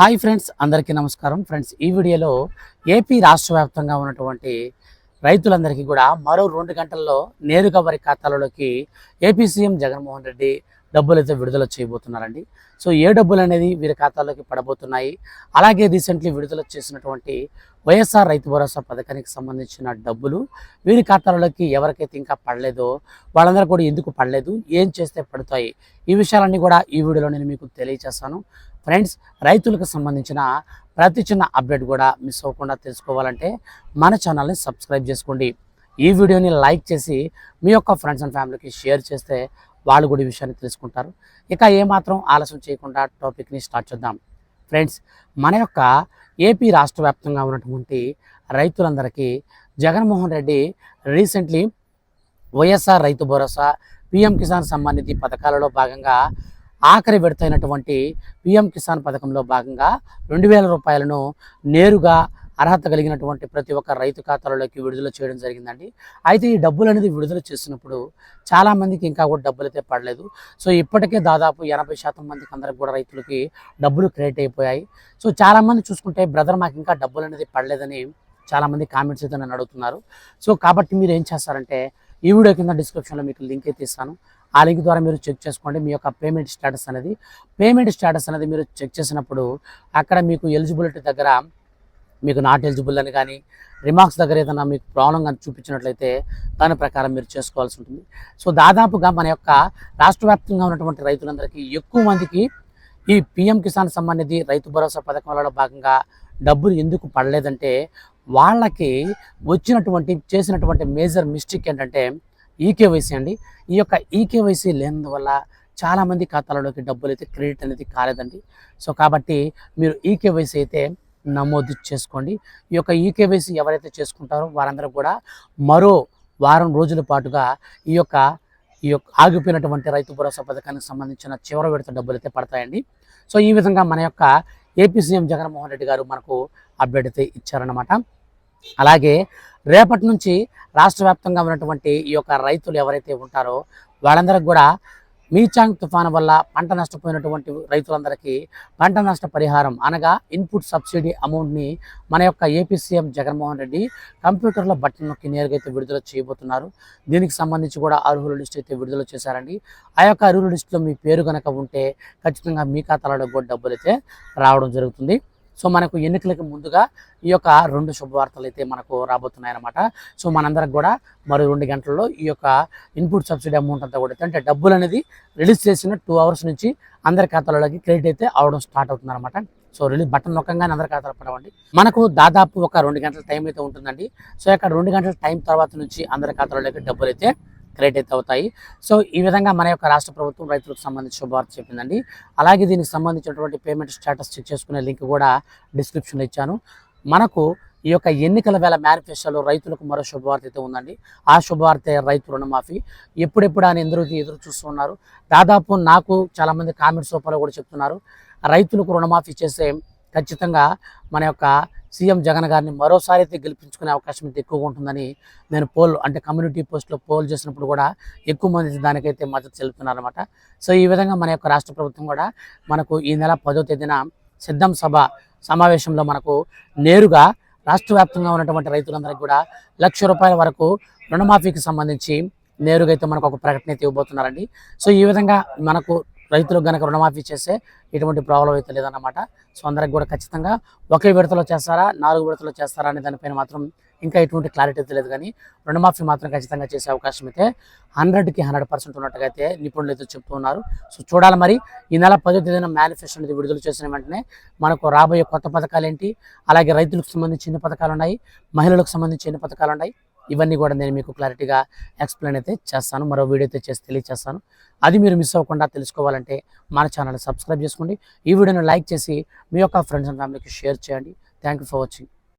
Hi friends అందరికీ నమస్కారం. Friends ఈ వీడియోలో ఏపీ రాష్ట్ర వ్యాప్తంగా ఉన్నటువంటి రైతులందరికీ కూడా మరో రెండు గంటల్లో నేరుగా వారి ఖాతాలలోకి ఏపీ సీఎం జగన్మోహన్ రెడ్డి డబ్బులు అయితే విడుదల చేయబోతున్నారండి. సో ఏ డబ్బులు అనేది వీరి ఖాతాలోకి పడబోతున్నాయి అలాగే రీసెంట్లీ విడుదల చేసినటువంటి వైఎస్ఆర్ రైతు భరోసా పథకానికి సంబంధించిన డబ్బులు వీరి ఖాతాలలోకి ఎవరికైతే ఇంకా పడలేదో వాళ్ళందరూ కూడా ఎందుకు పడలేదు ఏం చేస్తే పడతాయి ఈ విషయాలన్నీ కూడా ఈ వీడియోలో నేను మీకు తెలియజేస్తాను ఫ్రెండ్స్ రైతులకు సంబంధించిన ప్రతి చిన్న అప్డేట్ కూడా మిస్ అవ్వకుండా తెలుసుకోవాలంటే మన ఛానల్ని సబ్స్క్రైబ్ చేసుకోండి. ఈ వీడియోని లైక్ చేసి మీ యొక్క ఫ్రెండ్స్ అండ్ ఫ్యామిలీకి షేర్ చేస్తే వాళ్ళు కూడా ఈ విషయాన్ని తెలుసుకుంటారు. ఇక ఏమాత్రం ఆలస్యం చేయకుండా టాపిక్ని స్టార్ట్ చేద్దాం. ఫ్రెండ్స్ మన యొక్క ఏపీ రాష్ట్ర వ్యాప్తంగా ఉన్నటువంటి రైతులందరికీ జగన్మోహన్ రెడ్డి రీసెంట్లీ వైఎస్ఆర్ రైతు భరోసా పిఎం కిసాన్ సమ్మాన్ నిధి పథకాలలో భాగంగా ఆఖరి విడతైనటువంటి అయినటువంటి పిఎం కిసాన్ పథకంలో భాగంగా రెండు వేల రూపాయలను నేరుగా అర్హత కలిగినటువంటి ప్రతి ఒక్క రైతు ఖాతాలలోకి విడుదల చేయడం జరిగిందండి. అయితే ఈ డబ్బులు అనేది విడుదల చేసినప్పుడు చాలామందికి ఇంకా కూడా డబ్బులు అయితే పడలేదు. సో ఇప్పటికే దాదాపు ఎనభై శాతం మందికి అందరికి కూడా రైతులకి డబ్బులు క్రియేట్ అయిపోయాయి. సో చాలామంది చూసుకుంటే బ్రదర్ మాకు ఇంకా డబ్బులు అనేది పడలేదని చాలామంది కామెంట్స్ అయితే నన్ను అడుగుతున్నారు. సో కాబట్టి మీరు ఏం చేస్తారంటే ఈ వీడియో కింద డిస్క్రిప్షన్లో మీకు లింక్ అయితే ఇస్తాను. ఆ లింక్ ద్వారా మీరు చెక్ చేసుకోండి. మీ యొక్క పేమెంట్ స్టేటస్ అనేది. పేమెంట్ స్టేటస్ అనేది మీరు చెక్ చేసినప్పుడు అక్కడ మీకు ఎలిజిబిలిటీ దగ్గర మీకు నాట్ ఎలిజిబుల్ అని కానీ రిమార్క్స్ దగ్గర ఏదైనా మీకు ప్రాబ్లం కానీ చూపించినట్లయితే దాని ప్రకారం మీరు చేసుకోవాల్సి ఉంటుంది. సో దాదాపుగా మన యొక్క రాష్ట్ర వ్యాప్తంగా ఉన్నటువంటి రైతులందరికీ ఎక్కువ మందికి ఈ పిఎం కిసాన్ సంబంధించి రైతు భరోసా పథకంలో భాగంగా డబ్బులు ఎందుకు పడలేదంటే వాళ్ళకి వచ్చినటువంటి చేసినటువంటి మేజర్ మిస్టేక్ ఏంటంటే ఈకేవైసీ అండి. ఈ యొక్క ఈకేవైసీ లేనందువల్ల చాలామంది ఖాతాలలోకి డబ్బులు అయితే క్రెడిట్ అనేది కాలేదండి. సో కాబట్టి మీరు ఈకేవైసీ అయితే నమోదు చేసుకోండి. ఈ యొక్క ఈకేవైసీ ఎవరైతే చేసుకుంటారో వారందరూ కూడా మరో వారం రోజుల పాటుగా ఈ యొక్క ఈ యొక్క ఆగిపోయినటువంటి రైతు భరోసా పథకానికి సంబంధించిన చివరి విడత డబ్బులు అయితే పడతాయండి. సో ఈ విధంగా మన యొక్క ఏపీ సీఎం జగన్మోహన్ రెడ్డి గారు మనకు అప్డేట్ అయితే ఇచ్చారనమాట అలాగే రేపటి నుంచి రాష్ట్ర వ్యాప్తంగా ఉన్నటువంటి ఈ యొక్క రైతులు ఎవరైతే ఉంటారో వాళ్ళందరికి కూడా మీచాంగ్ తుఫాను వల్ల పంట నష్టపోయినటువంటి రైతులందరికీ పంట నష్ట పరిహారం అనగా ఇన్పుట్ సబ్సిడీ అమౌంట్ని మన యొక్క ఏపీ సీఎం జగన్మోహన్ రెడ్డి కంప్యూటర్లో బట్టన్ నొక్కి నేరుగా అయితే విడుదల చేయబోతున్నారు. దీనికి సంబంధించి కూడా అర్హుల లిస్ట్ అయితే విడుదల చేశారండి. ఆ యొక్క అర్హుల లిస్టులో మీ పేరు కనుక ఉంటే ఖచ్చితంగా మీ ఖాతాలో కూడా డబ్బులు అయితే రావడం జరుగుతుంది. సో మనకు ఎన్నికలకు ముందుగా ఈ యొక్క రెండు శుభవార్తలు అయితే మనకు రాబోతున్నాయి అనమాట సో మనందరికి కూడా మరో రెండు గంటల్లో ఈ యొక్క ఇన్పుట్ సబ్సిడీ అమౌంట్ అంతా కూడా అంటే డబ్బులు అనేది రిలీజ్ చేసిన టూ అవర్స్ నుంచి అందరి ఖాతాలలోకి క్రెడిట్ అయితే అవడం స్టార్ట్ అవుతుంది అనమాట సో రిలీజ్ బటన్ నొక్కంగానే అందరి ఖాతాలు పడవండి మనకు దాదాపు ఒక రెండు గంటల టైం అయితే ఉంటుందండి. సో ఇక్కడ రెండు గంటల టైం తర్వాత నుంచి అందరి ఖాతాలలోకి డబ్బులు అయితే క్రెడిట్ అయితే అవుతాయి. సో ఈ విధంగా మన యొక్క రాష్ట్ర ప్రభుత్వం రైతులకు సంబంధించి శుభవార్త చెప్పిందండి. అలాగే దీనికి సంబంధించినటువంటి పేమెంట్ స్టేటస్ చెక్ చేసుకునే లింక్ కూడా డిస్క్రిప్షన్లో ఇచ్చాను. మనకు ఈ యొక్క ఎన్నికల వేళ మేనిఫెస్టోలో రైతులకు మరో శుభవార్త అయితే ఉందండి. ఆ శుభవార్త రైతు రుణమాఫీ. ఎప్పుడెప్పుడు అని ఎందరూ ఎదురు చూస్తున్నారు దాదాపు నాకు చాలామంది కామెంట్స్ రూపంలో కూడా చెప్తున్నారు. రైతులకు రుణమాఫీ చేసే ఖచ్చితంగా మన యొక్క సీఎం జగన్ గారిని మరోసారి అయితే గెలిపించుకునే అవకాశం అయితే ఎక్కువగా ఉంటుందని నేను పోల్ అంటే కమ్యూనిటీ పోస్ట్లో పోల్ చేసినప్పుడు కూడా ఎక్కువ మంది దానికైతే మద్దతు తెలుపుతున్నారన్నమాట సో ఈ విధంగా మన యొక్క రాష్ట్ర ప్రభుత్వం కూడా మనకు ఈ నెల పదో తేదీన సిద్ధం సభ సమావేశంలో మనకు నేరుగా రాష్ట్ర వ్యాప్తంగా ఉన్నటువంటి రైతులందరికీ కూడా లక్ష రూపాయల వరకు రుణమాఫీకి సంబంధించి నేరుగా అయితే మనకు ఒక ప్రకటన అయితే ఇవ్వబోతున్నారండి. సో ఈ విధంగా మనకు రైతులకు గనక రుణమాఫీ చేస్తే ఎటువంటి ప్రాబ్లం అయితే లేదన్నమాట. సో అందరికి కూడా ఖచ్చితంగా ఒకే విడతలో చేస్తారా నాలుగు విడతలో చేస్తారా అనే దానిపైన మాత్రం ఇంకా ఎటువంటి క్లారిటీ అయితే లేదు. కానీ రుణమాఫీ మాత్రం ఖచ్చితంగా చేసే అవకాశం అయితే హండ్రెడ్కి హండ్రెడ్ పర్సెంట్ ఉన్నట్టుగా అయితే నిపుణులు అయితే చెప్తూ ఉన్నారు. సో చూడాలి మరి ఈ నెల పదో తేదీన మేనిఫెస్టో అనేది విడుదల చేసిన వెంటనే మనకు రాబోయే కొత్త పథకాలు ఏంటి? అలాగే రైతులకు సంబంధించి ఎన్ని పథకాలు ఉన్నాయి? మహిళలకు సంబంధించి ఎన్ని పథకాలు ఉన్నాయి? ఇవన్నీ కూడా నేను మీకు క్లారిటీగా ఎక్స్ప్లెయిన్ అయితే చేస్తాను. మరో వీడియో అయితే చేసి తెలియజేస్తాను అది మీరు మిస్ అవ్వకుండా తెలుసుకోవాలంటే మన ఛానల్ సబ్స్క్రైబ్ చేసుకోండి. ఈ వీడియోని లైక్ చేసి మీ యొక్క ఫ్రెండ్స్ అండ్ ఫ్యామిలీకి షేర్ చేయండి. Thank you for watching.